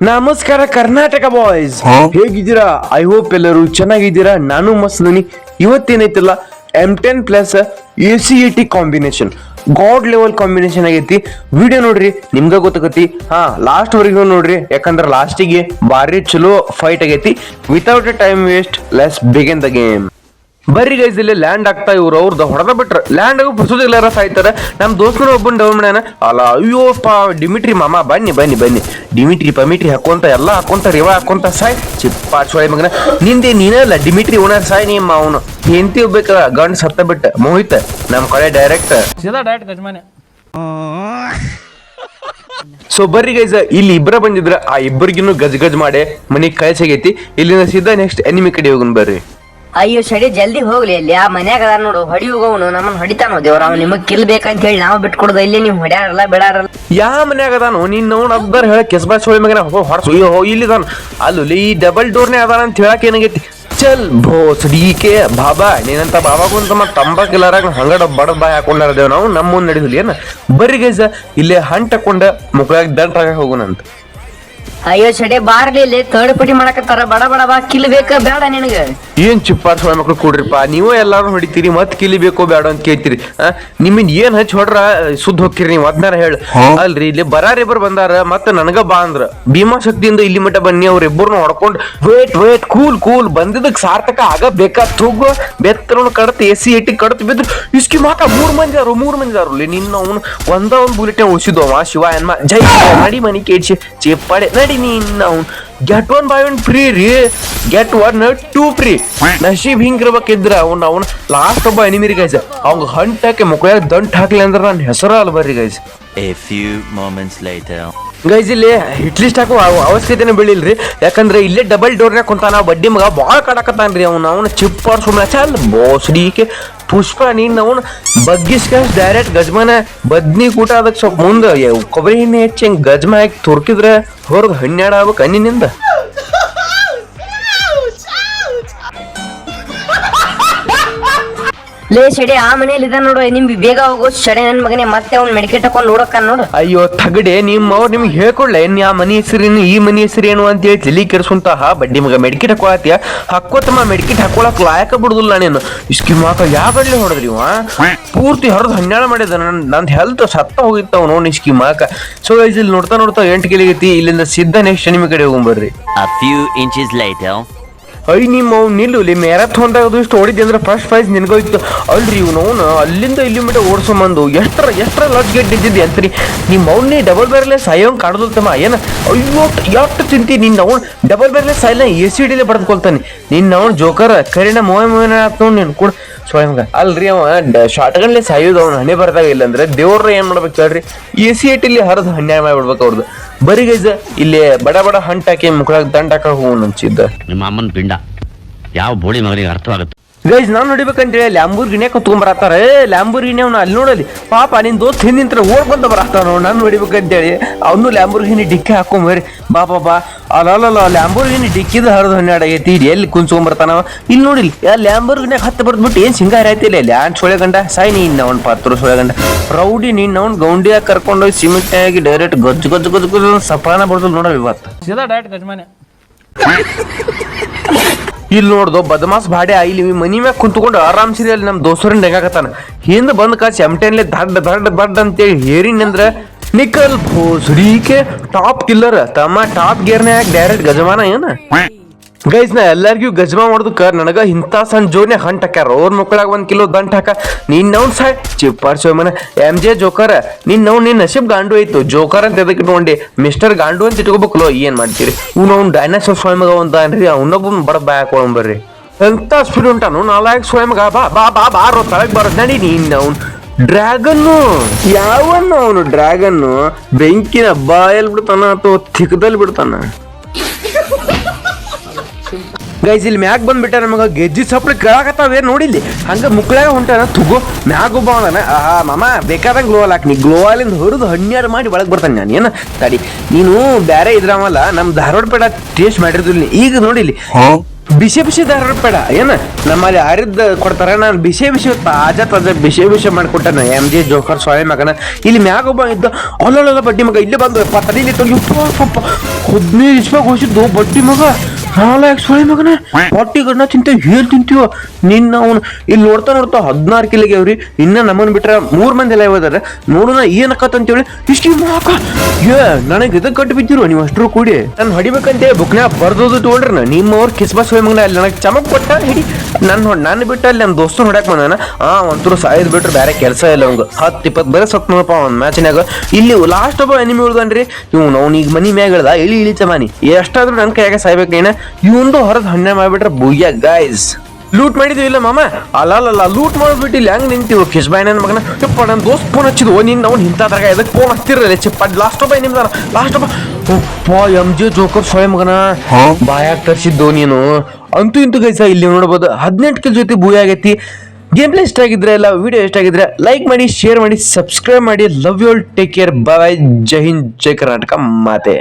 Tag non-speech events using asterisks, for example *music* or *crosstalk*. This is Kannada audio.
ನಮಸ್ಕಾರ ಕರ್ನಾಟಕ ಬಾಯ್ಸ್? ಹೇಗಿದ್ದೀರಾ? ಐ ಹೋಪ್ ಎಲ್ಲರೂ ಚೆನ್ನಾಗಿದ್ದೀರಾ. ನಾನು ಮಸ್ಲನಿ ಇವತ್ತೇನೈತಿಲ್ಲ M ten plus A C E T combination god level combination ಆಗೈತಿ. ವಿಡಿಯೋ ನೋಡ್ರಿ ನಿಮ್ಗ ಗೊತ್ತಾಗತಿ. ಹಾ ಲಾಸ್ಟ್ ವರೆಗೂ ನೋಡ್ರಿ. ಯಾಕಂದ್ರೆ ಲಾಸ್ಟಿಗೆ ಭಾರಿ ಚಲೋ ಫೈಟ್ ಆಗೈತಿ. Without time waste let's begin the game ಬರ್ರಿ ಗೈಸ್ ಇಲ್ಲಿ ಲ್ಯಾಂಡ್ ಆಗ್ತಾ ಇವ್ರು ಅವ್ರದ್ದು ಹೊಡೆದ ಬಿಟ್ರೆ. ಲ್ಯಾಂಡ್ ಆಗೋ ಪುಸ್ತಕ ಸಾಯ್ತಾರ ನಮ್ಮ ದೋಸ್ತನ ಒಬ್ಬನ ಡೌನ್ ಮಾಡ್ಯಾನ. ಅಲ್ಲ ಪಾ ಡಿಮಿಟ್ರಿ ಮಾಮ ಬನ್ನಿ ಬನ್ನಿ ಬನ್ನಿ. ಡಿಮಿಟ್ರಿ ಪಮಿಟ್ರಿ ಹಾಕೊಂತ ಎಲ್ಲ ಹಾಕೊಂತ ರಿವ ಹಾಕೊಂತ ಸಾಯ್. ಚಿಪ್ಪ ಚೋಳಿ ಮಗನ. ನಿಂದೆ ನೀನಲ್ಲ ಡಿಮಿಟ್ರಿ ಓನರ್ ಸಾಯ್ ನಿಮ್ಮ ಅವನು ಹೆಂಡತಿ ಹೋಗ್ಬೇಕಲ್ಲ ಗಂಡ್ ಸತ್ತ ಬಿಟ್ಟ. ಮೋಹಿತ ನಮ್ಮ ಕಡೆ ಡೈರೆಕ್ಟ್ ಸೀದಾ ಡೈರೆಕ್ಟ್ ಗಜಮಾನೆ ಸೊ ಬರ್ರಿ ಗೈಸ್ ಇಲ್ಲಿ ಇಬ್ಬರ ಬಂದಿದ್ರ. ಆ ಇಬ್ಬರಿಗಿನ್ನು ಗಜ್ ಗಜ್ ಮಾಡಿ. ಮನೆಗೆ ಕಳ್ಸಾಗೈತಿ. ಇಲ್ಲಿಂದ ಸೀದಾ ನೆಕ್ಸ್ಟ್ ಎನಿಮಿ ಕಡೆ ಹೋಗೋಣ ಬರ್ರಿ. ಅಯ್ಯೋ ಸಡಿ ಜಲ್ದಿ ಹೋಗ್ಲಿ ಅಲ್ಲಿ. ಆ ಮನ್ಯಾಗ ನೋಡು ಹೊಡಿ ಹೋಗವನು ನಮ್ಮನ್ನ ಹೊಡಿತಾನೋ ದೇವ್ರ. ಅವ್ನು ನಿಮಗ್ ಕಿಲ್ ಬೇಕಂತ ಹೇಳಿ ನಾವು ಬಿಟ್ಕೊಡುದ. ಇಲ್ಲಿ ನೀವು ಹೊಡ್ಯಾರಲ್ಲ ಬಿಡಾರಲ್ಲ. ಯಾ ಮನ್ಯಾಗ ಅದಾನು? ನೀನ್ ನೋಡ್ ಅಬ್ಬರ್ ಹೇಳ ಕೆಸ್ಬಾ ಸೋಳಿ ಮಗನ ಹೊರಸು ಇಲ್ಲಿ ಅದಾನ ಅಲ್ಲಿ ಈ ಡಬಲ್ ಡೋರ್ನೇ ಅದಾನ ಅಂತ ಹೇಳಕ್ ಏನಾಗೈತಿ? ಚಲ್ ಭೋಸ್ಡಿಕೆ ಬಾಬಾ ನೀನಂತ ಬಾಬಾಗುಂತ ಮತ್ತ ತಂಬಾಕಿಲ್ಲಾರಾಗ ಹಂಗಡ ಬಡ ಬಾಯ್ ಹಾಕೊಂಡಾರದೇವ್ ನಾವು ನಮ್ಮ ಮುಂದ್ ನಡಿದ್ಲಿ ಏನ? ಬರ್ರಿ ಗೈಸ ಇಲ್ಲೇ ಹಂಟ್ ಹಾಕೊಂಡ ಮುಕ್ಳಾಗ ದಂಟ್ರಾಗ ಹೋಗುನಂತ. ಅಯ್ಯೋ ಸಡೆ ಬಾರ್ಲಿ ಇಲ್ಲಿ ತರ್ಡ್ ಪಟ್ಟಿ ಮಾಡಕತ್ತಾರ. ಬಡ ಬಡ ಬಾ ಕಿಲ್ ಬೇಕ ಬೇಡ ನಿನಗ. ಏನ್ ಚಿಪ್ಪಾರ್ ಸೊಳ್ಳೆ ಮಕ್ಳು ಕೊಡ್ರಿಪ್ಪ? ನೀವು ಎಲ್ಲಾರು ಹೊಡಿತೀರಿ ಮತ್ ಕಿಲಿ ಬೇಕೋ ಬೇಡ ಅಂತ ಕೇಳ್ತೀರಿ. ನಿಮ್ಮಿಂದ ಏನ್ ಹಚ್ಚಿ ಹೊಡ್ರ ಸುದ್ದ ಹೋಗ್ತೀರಿ ನೀವು ಅದ್ನಾರ ಹೇಳ. ಅಲ್ರಿ ಇಲ್ಲಿ ಬರಾರ ಇಬ್ಬರು ಬಂದಾರ ಮತ್ತ ನನಗ ಬಾ ಅಂದ್ರ. ಭೀಮಾ ಶಕ್ತಿಯಿಂದ ಇಲ್ಲಿ ಮಟ್ಟ ಬನ್ನಿ ಅವ್ರ ಇಬ್ಬರನ್ನ ಹೊಡ್ಕೊಂಡ್ ವೇಟ್ ವೇಟ್ ಕೂಲ್ ಕೂಲ್ ಬಂದಿದ್ದಕ್ ಸಾರ್ಥಕ ಆಗ ಬೇಕಾ ತೂಗು ಬೆತ್ತರನು ಕಡತ್ ಸಿ ಎಟ್ಟಿ ಕಡತ್ ಬಿದ್ರು ಇಸ್ಕಿ ಮಾತ ಮೂರ್ ಮಂದಿ ಅವ್ರು ಮೂರ್ ಮಂದಿ ಅವ್ರು ನಿನ್ನ ಅವನು ಒಂದ ಒಂದ್ ಬುಲೆಟ್ ಉಳಿಸಿದ್ವ ಶಿವ ಎನ್ಮ ಜೈ ನಡಿ ಮನಿ ಕೇಳ್ಸಿ ಚೇಪಾಡೆ ನಡಿ ನಿನ್ನ ಅವ್ನು. Get one buy one free ರೀ. ಗೆಟ್ ಒನ್ ಟೂ ಫ್ರೀ ನಶೀಬ್ ಹಿಂಗಿರ್ಬೇಕಿದ್ರ ಅವ್ನ ಅವ್ನ ಲಾಸ್ಟ್ ಒಬ್ಬ ಎನಿಮಿರಿ ಗೈಸ್ ಅವ್ಗ ಹಂಟಾಕಿ ಹಾಕಿ ಮುಖ ದಂಟ್ ಹಾಕ್ಲಿ ಅಂದ್ರೆ ನನ್ನ ಹೆಸರ ಅಲ್ಲ ಬರ್ರಿ guys A few moments later. Guys ಇಲ್ಲಿ ಹಿಟ್ ಲಿಸ್ಟ್ ಹಾಕೋ ಅವ- ಅವಶ್ಯಕತೆನೇ ಬೀಳಿಲ್ರಿ. ಯಾಕಂದ್ರೆ ಇಲ್ಲೇ ಡಬಲ್ ಡೋರ್ನಾಗ ಕುಂತಾನ ಬಡ್ಡಿ ಮಗ ಭಾಳ ಕಾಡಕತ್ತಾನ್ರಿ ಅವ್ನ. ಅವ್ನ ಚಿಪ್ಪಾರ್ ಸುಮ್ಮನೆ ಚಲ್ ಬೋಸ್ಡಿಕೆ ಪುಷ್ಪ, ನೀನು ಅವನು ಬಗ್ಗಿಸ್ಕಸ್ ಡೈರೆಕ್ಟ್ ಗಜ್ಮನ, ಬದ್ನಿ ಕೂಟ ಅದಕ್ಕೆ ಸ್ವಲ್ಪ ಮುಂದೆ. ಕೊಬ್ಬರಿ ಎಣ್ಣೆ ಹೆಚ್ಚಿ ಹಿಂಗೆ ಗಜ್ಮ ಹಾಕಿ ತುರ್ಕಿದ್ರೆ ಹೊರಗೆ ಹನ್ನೆರಡು ಆಗ್ಬೇಕು ಲೇ ಶಡೆ ಆ ಮನೇಲಿ ಇದ ನೋಡು ನಿಮ್ ಬೇಗ ಹೋಗೋ. ಸಡೆ ನನ್ ಮಗನೇ ಮತ್ತೆ ಅವ್ನ್ ಮೆಡಿಕೇಟ್ ಹಾಕೊಂಡು ನೋಡಕ್ಕ ನೋಡು. ಅಯ್ಯೋ ತಗಡೆ ನಿಮ್ಮ ಅವ್ರು ನಿಮ್ಗೆ ಹೇಳ್ಕೊಡ್ಲ. ಏನ್ ಆ ಮನಿ ಹೆಸರೇನು ಈ ಮನಿ ಹೆಸರೇನು ಅಂತ ಹೇಳಿ ತಲಿ ಕೆಡ್ಸುಂತಹ. ಬಡ್ಡಿ ಮಗ ಮೆಡಿಕಿಟ್ ಹಾಕೊಳತ್ತೀಯ ಹಾಕೋತಮ್ಮ ಮೆಡಿಕಿಟ್ ಹಾಕೊಳಕ್ ಲಾಯಕ ಬಿಡುದಿಲ್ಲ ನೀನು. ಇಸ್ಕಿ ಮಾಕ ಯಾಗಡ್ಲಿ ಹೊಡೆದ್ರಿ ಇವ? ಪೂರ್ತಿ ಹರಿದು ಹನ್ನೆರಡು ಮಾಡಿದ ನನ್ ನಂದ್ ಹೆಲ್ತ್ ಸತ್ತ ಹೋಗಿತ್ತವ ನೋಡಿ ಇಸ್ಕಿ ಮಾಕ ಸೊ ಇಲ್ಲಿ ನೋಡ್ತಾ ನೋಡ್ತಾ ಎಂಟು ಕಿಲಿಗೈತಿ ಇಲ್ಲಿಂದ ಸಿದ್ಧ ನೆಕ್ಸ್ಟ್ ನಿಮ್ಮ ಕಡೆ ಹೋಗ್ಬರ್ರಿ. A few inches later. ಐ, ನಿಮ್ಮ ನಿಲ್ಲು, ಇಲ್ಲಿ ಅದು ಇಷ್ಟು ಓಡಿದ್ದೆ ಅಂದ್ರೆ ಫಸ್ಟ್ ಪ್ರೈಸ್ ನಿನಗೋಯ್ತು. ಅಲ್ರಿ ಇವನು, ಅವನು ಅಲ್ಲಿಂದ ಇಲ್ಲಿ ಮಟ್ಟ ಓಡಿಸೋಮಂದು. ಎಷ್ಟರ ಎಷ್ಟರ ಲಜ್ ಗೆಟ್ ಇದ್ದಿದ್ದೆ ಅಂತ್ರಿ. ನಿಮ್ಮ ಅವ್ನೇ ಡಬಲ್ ಬೇರ್ಲೆ ಸಾಯೋಂಗೆ ಕಾಡ್ದಲ್ತಮ್ಮ, ಏನ? ಅಯ್ಯೋ ಎಷ್ಟು ತಿಂತಿ ನಿನ್ನ ಅವ್ನು ಡಬಲ್ ಬೇರ್ಲೆ ಸಾಯಿಲ್ಲ ಎ ಸಿ ಡಿಲೇ ಪಡೆದುಕೊಳ್ತಾನೆ ನಿನ್ನ ಅವ್ನು ಜೋಕರ್ ಮೂವ ಮೂವನ ಆಗ್ತವ್ ನೋಡಿ ನೀನು ಕೂಡ. ಸೋಯ ಮಗ ಅಲ್ರಿ ಅವ ಶಾರ್ಟ್ ಗನ್ಲೆ ಸಾಯೋದು ಅವ್ನು ಹಣೆ ಬರ್ದಾಗ ಇಲ್ಲ ಅಂದ್ರೆ ದೇವ್ರ ಏನ್ ಮಾಡ್ಬೇಕು ಹೇಳ್ರಿ ಎ ಸಿ ಇಟ್ಟಿಲ್ಲಿ ಹರಿದು ಹನ್ನೆರಡು ಮಾಡ್ಬಿಡ್ಬೇಕು ಅವ್ರದ್ದು ಬರೀ ಗೈಸ, ಇಲ್ಲಿ ಬಡ ಬಡ ಹಂಟಾಕಿ ಮುಖದಾಗ ದಂಡ ಹಾಕ ಹೋಗು ನಿಮ್ಮ ಅಮ್ಮನ ಪಿಂಡ. ಯಾವ ಬೋಳಿ ಮಗನಿಗೆ ಅರ್ಥವಾಗುತ್ತೆ? ಗೈಸ್ ನಾನು ನೋಡಿಬೇಕಂತೇಳಿ ಲ್ಯಾಂಬೂರ್ಗಿನೇ ಕತ್ಕೊಂಬರತ್ತಾರ ಏ ಲ್ಯಾಂಬೂರ್ಗಿನಿ ಅವ್ನ ಅಲ್ಲಿ ನೋಡಲಿ ಪಾಪ ನಿನ್ ದೋಸ್ತ ಹಿಂದಿಂತ್ರ ಓಡ್ಕೊಂತ ಬಂದ ಬರತ್ತಾನ? ನಾನು ನೋಡಿಬೇಕಂತೇಳಿ. ಅವನು ಲ್ಯಾಂಬೂರ್ಗಿನಿ ಡಿಕ್ಕಿ ಹಾಕೊಂಬರಿ ಬಾ ಬಾ ಬಾ. ಅಲ್ಲಲ್ಲ ಲ್ಯಾಂಬೂರ್ಗಿನಿ ಡಿಕ್ಕಿದ ಹರಿದು ಹನ್ನೆರಡು ಐತಿ ಇಲ್ಲಿ ಎಲ್ಲಿ ಕುಂಚ್ಕೊಂಬರ್ತಾನ ಇಲ್ಲಿ ನೋಡಿಲ್ಲ ಯಾ ಗಿಣೆ ಹತ್ತು ಬರ್ದ್ಬಿಟ್ಟು ಏನ್ ಸಿಂಗಾರ ಐತಿ ಇಲ್ಲಿ? ಆನ್ ಸೊಳೆ ಗಂಡ ಸಾಯಿ ನೀನ್ ಅವ್ನ ಪಾತ್ರ ಸೊಳೆ ಗಂಡ. ರೌಡಿ ನೀನ್ ಅವ್ನ ಗೌಂಡಿಯಾಗ ಕರ್ಕೊಂಡೋಗಿ ಸಿಮೆಂಟ್ ಆಗಿ ಡೈರೆಕ್ಟ್ ಗಜ್ಜು ಗಜ್ಜು ಗಜ್ಜು ಗಜ್ಜು ಸಪಾನ ಬರ್ತದ ನೋಡ ಇವತ್ತು. ಸೀದಾ ಡೈರೆಕ್ಟ್ ಗಜಮಾನೆ *laughs* ಇಲ್ಲಿ ನೋಡ್ದು ಬದಮಾಸ್ ಬಾಡೆ ಇಲ್ಲಿ ಮನಿ ಮ್ಯಾಗ ಕುಂತ್ಕೊಂಡು ಆರಾಮ್ಸಿರಿ ಅಲ್ಲಿ ನಮ್ಮ ದೋಸ್ತರನ್ನ ನೆಗಾಕತ್ತಾನ ಹಿಂದ ಬಂದ್ ಕಾ ದಡ್ ದಡ್ಡ ದಡ್ಡ ದಡ್ಡ ಅಂತೇಳಿ ಹೇರಿನಂದ್ರ ನಿಕಲ್ ಭೋಸ್ಡಿಕೆ ಟಾಪ್ ಕಿಲ್ಲರ್ ತಮ್ಮ ಟಾಪ್ ಗೇರ್ನ್ಯಾಗ ಡೈರೆಕ್ಟ್ ಗಜಮಾನ ಏನ? ಗೈಸ್ ನಾ ಎಲ್ಲರಿಗೂ ಗಜ್ಮ ಮಾಡೋದಕ್ಕ ನನಗ ಇಂಥ ಸಣ್ಣ ಜೋನೆ ಹಂಟ್ ಹಾಕ್ಯಾರ. ಅವ್ರ ಮಕ್ಕಳಾಗ ಒಂದ್ ಕಿಲೋ ದಂಟ್ ಹಾಕ. ನೀನ್ ನೌನ್ ಸಾಯ್ ಚಿಪ್ಪಾರ್ ಸೋಮನ ಎಂ ಜೆ ಜೋಕರ್, ನಿನ್ ನೌನ್ ನಿನ್ ನಶೀಬ್ ಗಾಂಡು ಐತು. ಜೋಕರ್ ಅಂತ ಎದಕ್ಕೆ ಇಟ್ಕೊಂಡಿ? ಮಿಸ್ಟರ್ ಗಾಂಡು ಅಂತ ಇಟ್ಕೋಬೇಕಲ್ಲ, ಏನ್ ಮಾಡ್ತೀರಿ? ಇವ್ನು ಅವ್ನು ಡೈನಾಸೋರ್ ಸ್ವಯಂ ಮಗ ಒಂದ ಅನ್ರಿ ಅವನೊಬ್ಬ ಬಡ ಬಾಯ್ ಹಾಕೊಂಬರ್ರಿ ಎಂತ ಸ್ಪೀಡ್ ಉಂಟಾನು ನಾಲ್ಕು ಸ್ವಯಂ ಮಗ ಬಾ ಬಾ ಬಾ ಬಾರೋ ತಳಗ್ ಬರೋದ್ ನಡಿ ನೀನ್ ಅವ್ನು ಡ್ರ್ಯಾಗನ್ನು. ಯಾವನ್ನು ಅವನು ಡ್ರ್ಯಾಗನ್ನು? ಬೆಂಕಿನ ಬಾಯಲ್ಲಿ ಬಿಡ್ತಾನ ಅಥವಾ ತಿಕ್ಕದಲ್ಲಿ ಬಿಡ್ತಾನ? ಗೈಸ್ ಇಲ್ಲಿ ಮ್ಯಾಗ್ ಬಂದ್ಬಿಟ್ಟ ನಮಗ ಗೆಜ್ಜಿ ಸಪ್ಳಿ ಕೇಳಾಕತ್ತಾವ ನೋಡಿ ನೋಡಿಲ್ಲಿ. ಹಂಗ ಮುಕ್ಳಾಗ ಹೊಂಟಾನ ತುಗೋ. ಮ್ಯಾಗ ಒಬ್ಬ ಅವನ. ಆಹಾ ಮಾಮ ಬೇಕಾದಂಗ ಗ್ಲೋ ಹಾಕ್. ನೀ ಗ್ಲೋ ಅಲ್ಲಿಂದ ಹೊರದು ಹನ್ನೆರಡು ಮಾಡಿ ಒಳಗೆ ಬರ್ತಾನೆ ನಾನು. ಏನು? ತಡಿ. ನೀನು ಬೇರೆ ಇದ್ರಾಮಲ್ಲ ನಮ್ಮ ಧಾರವಾಡ ಪೇಡ ಟೇಸ್ಟ್ ಮಾಡಿರ್ದಿಲ್ಲ. ಈಗ ನೋಡಿಲಿ ಬಿಸಿ ಬಿಸಿ ಧಾರವಾಡ ಪೇಡ. ಏನ? ನಮ್ಮಲ್ಲಿ ಅರಿದ ಕೊಡ್ತಾರ. ನಾನು ಬಿಸಿ ಬಿಸಿ ತಾಜಾ ತಾಜಾ ಬಿಸಿ ಬಿಸಿ ಮಾಡಿಕೊಟ್ಟಾನ. ಎಂ ಜೆ ಜೋಕರ್ ಸ್ವಾಮಿ ಮಗನ. ಇಲ್ಲಿ ಮ್ಯಾಗ ಒಬ್ಬ ಇದ್ದ. ಅಲ್ಲಲ್ಲ ಬಡ್ಡಿ ಮಗ. ಇಲ್ಲಿ ಬಂದು ಇಲ್ಲಿ ತಂಗಿ ಹದಿನೈದು ಇಸ್ಪಾಗ ಹೋಗಿದ್ದು ಬಡ್ಡಿ ಮಗ. ನಾಲ್ಕು ಸೊಳ್ಳೆ ಮಗನ? ಹೊಟ್ಟಿ ಗಣ್ಣ ಚಿಂತೆ ಹೇಲ್ ತಿಂತೀವ ನಿನ್ನ ಅವನು ಇಲ್ಲಿ ನೋಡ್ತಾ ನೋಡ್ತಾ ಹದಿನಾರು ಕಿಲಿಗೆ ಅವ್ರಿ. ಇನ್ನ ನಮ್ಮನ್ ಬಿಟ್ರೆ ಮೂರ್ ಮಂದಿ ಎಲ್ಲ ಹೋದ್ರೆ. ನೋಡೋಣ ಏನ್ ಅಂತೇಳಿ. ಇಷ್ಟು ಮಾಕ ಏ ನನಗೆ ಇದಕ್ಕೆ ಕಟ್ಟು ಬಿದ್ದಿರು ನೀವು ಅಷ್ಟರು ಕೂಡಿ. ನಾನು ಹೊಡಿಬೇಕಂತೆ ಬುಕ್ನ್ಯಾಗ ಬರ್ದೋದು ನಿಮ್ಮ ನಿಮ್ಮವ್ರ ಕಿಸ್ಬಾ ಸ್ವಯಂ ಮಗನ ಅಲ್ಲಿ ನನಗೆ ಚಮಕ್ ಕೊಟ್ಟ ಹಿಡಿ. ನನ್ನ ನಾನು ಬಿಟ್ಟ ಅಲ್ಲಿ ನನ್ನ ದೋಸ್ತ ಹೊಡ್ಯಾಕ್ ಬಂದಾನ. ಆ ಒಂತೂರು ಸಾಯದ್ ಬಿಟ್ರೆ ಬೇರೆ ಕೆಲಸ ಇಲ್ಲ ಅವಂಗ ಹತ್ತು ಇಪ್ಪತ್ತು ಬರೆ ಸತ್ ನೋಡಪ್ಪ ಒಂದು ಮ್ಯಾಚ್ನಾಗ ಇಲ್ಲಿ ಲಾಸ್ಟ್ ಒಬ್ಬ ಎನಿಮಿ ಉಳ್ದನ್ರಿ. ಇವ್ ಅವ್ನಿಗೆ ಈಗ ಮನಿ ಮ್ಯಾಗ ಇಳಿ ಇಳಿ ಚಮಾನಿ. ಮನಿ ಎಷ್ಟಾದ್ರೂ ನನ್ನ ಕೈಯಾಗ ಸಾಯ್ಬೇಕು ನೀನ. ಇವಂದು ಹೊರದ್ ಹಣ್ಣೆ ಮಾಡ್ಬಿಟ್ರೆ ಬುಯ್ಯ ಗೈಸ್ ಲೂಟ್ ಮಾಡಿದ್ವಿ ಇಲ್ಲ ಮಾಮ? ಅಲ್ಲ ಲೂಟ್ ಮಾಡ್ಬಿಟ್ಟು ಇಲ್ಲಿ ಹೆಂಗ್ ಕಿಶ್ ಬಾಯ್ ನನ್ನ ಮಗನ. ಯಪ್ಪ ನನ್ನ ದೋಸ್ತ್ ಫೋನ್ ಹಚ್ಚಿದ್ವು. ನಿನ್ನ ಅವ್ನು ಇಂಥದ್ರಾಗ ಎದಕ್ಕೆ ಫೋನ್ ಹಚ್ತಿರಲ್ಲ ಚಿಪ್ಪ ಲಾಸ್ಟ್ ಬಾಯ್ ನಿಮ್ದಾರ ಲಾಸ್ಟ್ ಒಪ್ಪ ಎಂ ಜೆ ಜೋಕರ್ ಸ್ವಯಂ ಮಗನ. ಬಾಯಾಗ ತರಿಸಿದ್ದು ನೀನು. ಅಂತೂ ಇಂತೂ ಗೈಸ ಇಲ್ಲಿ ನೋಡ್ಬೋದು. ಹದಿನೆಂಟು ಕಿಲ್ ಜೊತೆ ಭೂಯ ಆಗೈತಿ. ಗೇಮ್ ಪ್ಲೇ ಇಷ್ಟ ಆಗಿದ್ರೆ ಎಲ್ಲ ವಿಡಿಯೋ ಇಷ್ಟ ಆಗಿದ್ರೆ ಲೈಕ್ ಮಾಡಿ ಶೇರ್ ಮಾಡಿ ಸಬ್ಸ್ಕ್ರೈಬ್ ಮಾಡಿ. Love you all take care bye ಜೈ ಹಿಂದ್ ಜೈ ಕರ್ನಾಟಕ ಮಾತೆ